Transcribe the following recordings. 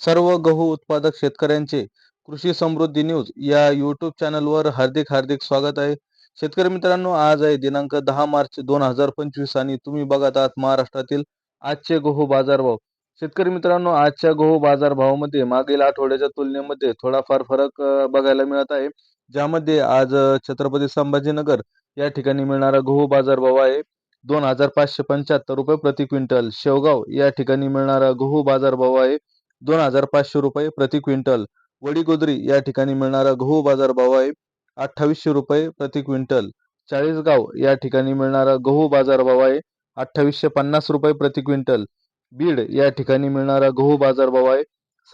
सर्व गहू उत्पादक शेतकऱ्यांचे कृषी समृद्धी न्यूज या यूट्यूब चॅनलवर हार्दिक हार्दिक स्वागत आहे. शेतकरी मित्रांनो आज आहे दिनांक दहा मार्च दोन हजार पंचवीस आणि तुम्ही बघत आहात महाराष्ट्रातील आजचे गहू बाजारभाव. शेतकरी मित्रांनो आजच्या गहू बाजारभावामध्ये मागील आठवड्याच्या तुलनेमध्ये थोडाफार फरक बघायला मिळत आहे. ज्यामध्ये आज छत्रपती संभाजीनगर या ठिकाणी मिळणारा गहू बाजारभाव आहे. दोन हजार पाचशे पंच्याहत्तर रुपये प्रति क्विंटल. शेवगाव या ठिकाणी मिळणारा गहू बाजारभाव आहे. दोन हजार पाचशे रुपये प्रति क्विंटल. वडीगोद्री या ठिकाणी मिळणारा गहू बाजार भाव आहे अठ्ठावीसशे रुपये प्रति क्विंटल. चाळीसगाव या ठिकाणी मिळणारा गहू बाजार भाव आहे अठ्ठावीसशे पन्नास रुपये प्रति क्विंटल. बीड या ठिकाणी मिळणारा गहू बाजार भाव आहे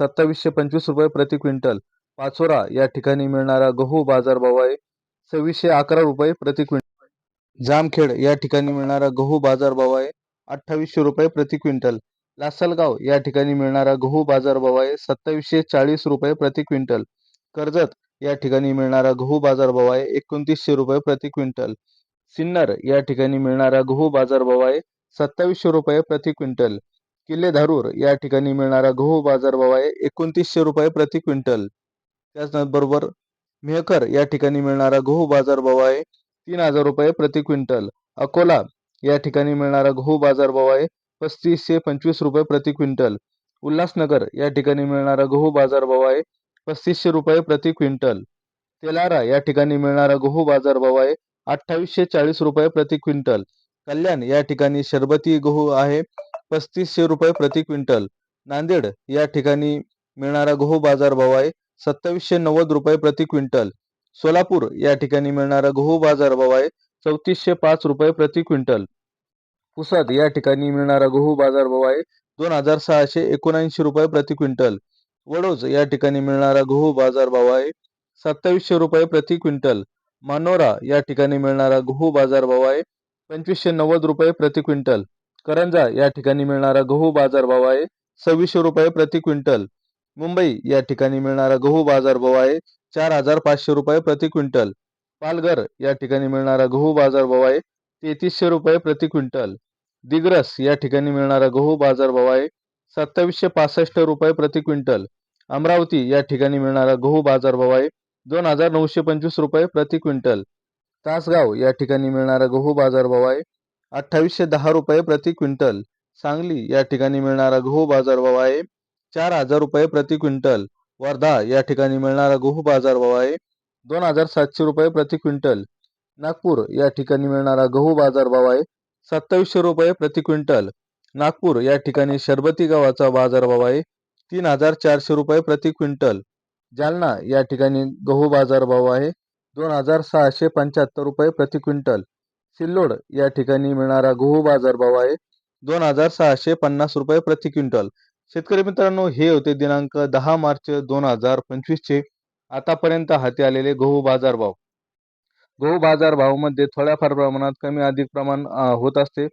सत्तावीसशे पंचवीस रुपये प्रति क्विंटल. पाचोरा या ठिकाणी मिळणारा गहू बाजार भाव आहे सव्वीसशे अकरा रुपये प्रति क्विंटल जामखेड या ठिकाणी मिळणारा गहू बाजार भाव आहे अठ्ठावीसशे रुपये प्रति क्विंटल. लासलगाव या ठिकाणी मिळणारा गहू बाजारभाव आहे सत्तावीसशे चाळीस रुपये प्रति क्विंटल. कर्जत या ठिकाणी मिळणारा गहू बाजारभाव आहे एकोणतीसशे रुपये प्रति क्विंटल. सिन्नर या ठिकाणी मिळणारा गहू बाजारभाव आहे सत्तावीसशे रुपये प्रति क्विंटल. किल्ले धारूर या ठिकाणी मिळणारा गहू बाजारभाव आहे एकोणतीसशे रुपये प्रति क्विंटल. त्याचबरोबर मेहकर या ठिकाणी मिळणारा गहू बाजारभाव आहे तीन हजार रुपये प्रति क्विंटल. अकोला या ठिकाणी मिळणारा गहू बाजारभाव आहे पस्तीसशे पंचवीस रुपये प्रति क्विंटल. उल्हासनगर या ठिकाणी मिळणारा गहू बाजारभाव आहे पस्तीसशे रुपये प्रति क्विंटल. तेलारा या ठिकाणी मिळणारा गहू बाजारभाव आहे अठ्ठावीसशे चाळीस रुपये प्रति क्विंटल. कल्याण या ठिकाणी शरबती गहू आहे पस्तीसशे रुपये प्रति क्विंटल. नांदेड या ठिकाणी मिळणारा गहू बाजारभाव आहे सत्तावीसशे नव्वद रुपये प्रति क्विंटल. सोलापूर या ठिकाणी मिळणारा गहू बाजारभाव आहे चौतीसशे पाच रुपये प्रति क्विंटल. पुसद या ठिकाणी मिळणारा गहू बाजारभाव आहे दोन हजार सहाशे एकोणऐंशी रुपये प्रति क्विंटल. वडोज या ठिकाणी मिळणारा गहू बाजारभाव आहे सत्तावीसशे रुपये प्रति क्विंटल. मानोरा या ठिकाणी मिळणारा गहू बाजारभाव आहे पंचवीसशे नव्वद रुपये प्रति क्विंटल. करंजा या ठिकाणी मिळणारा गहू बाजारभाव आहे सव्वीसशे रुपये प्रति क्विंटल. मुंबई या ठिकाणी मिळणारा गहू बाजारभाव आहे चार हजार पाचशे रुपये प्रति क्विंटल. पालघर या ठिकाणी मिळणारा गहू बाजारभाव आहे तेहतीसशे रुपये प्रति क्विंटल. दिग्रस या ठिकाणी मिळणारा गहू बाजारभाव आहे सत्तावीसशे पासष्ट रुपये प्रति क्विंटल. अमरावती या ठिकाणी मिळणारा गहू बाजारभाव आहे दोन हजार नऊशे पंचवीस रुपये प्रति क्विंटल. तासगाव या ठिकाणी मिळणारा गहू बाजारभाव आहे अठ्ठावीसशे दहा रुपये प्रति क्विंटल. सांगली या ठिकाणी मिळणारा गहू बाजारभाव आहे चार हजार रुपये प्रति क्विंटल. वर्धा या ठिकाणी मिळणारा गहू बाजारभाव आहे दोन हजार सातशे रुपये प्रति क्विंटल. नागपूर या ठिकाणी मिळणारा गहू बाजारभाव आहे सत्तावीसशे रुपये प्रति क्विंटल. नागपूर या ठिकाणी शरबती गव्हाचा बाजारभाव आहे तीन हजार चारशे रुपये प्रति क्विंटल. जालना या ठिकाणी गहू बाजारभाव आहे दोन हजार सहाशे पंच्याहत्तर रुपये प्रति क्विंटल. सिल्लोड या ठिकाणी मिळणारा गहू बाजारभाव आहे दोन हजार सहाशे पन्नास रुपये प्रति क्विंटल. शेतकरी मित्रांनो हे होते दिनांक दहा मार्च दोन हजार पंचवीसचे. आतापर्यंत हाती आलेले गहू बाजारभाव गहू बाजार भावामध्ये थोड्याफार प्रमाणात कमी अधिक प्रमाण होत असते.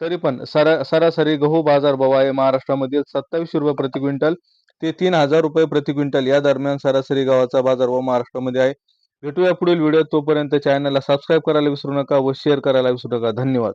तरी पण सरा सरासरी गहू बाजार भाव आहे महाराष्ट्रामध्ये सत्तावीसशे रुपये प्रति क्विंटल ते तीन हजार रुपये प्रति क्विंटल या दरम्यान सरासरी गव्हाचा बाजार भाव महाराष्ट्रामध्ये आहे. भेटूया पुढील व्हिडिओ तोपर्यंत चॅनलला सबस्क्राईब करायला विसरू नका व शेअर करायला विसरू नका. धन्यवाद.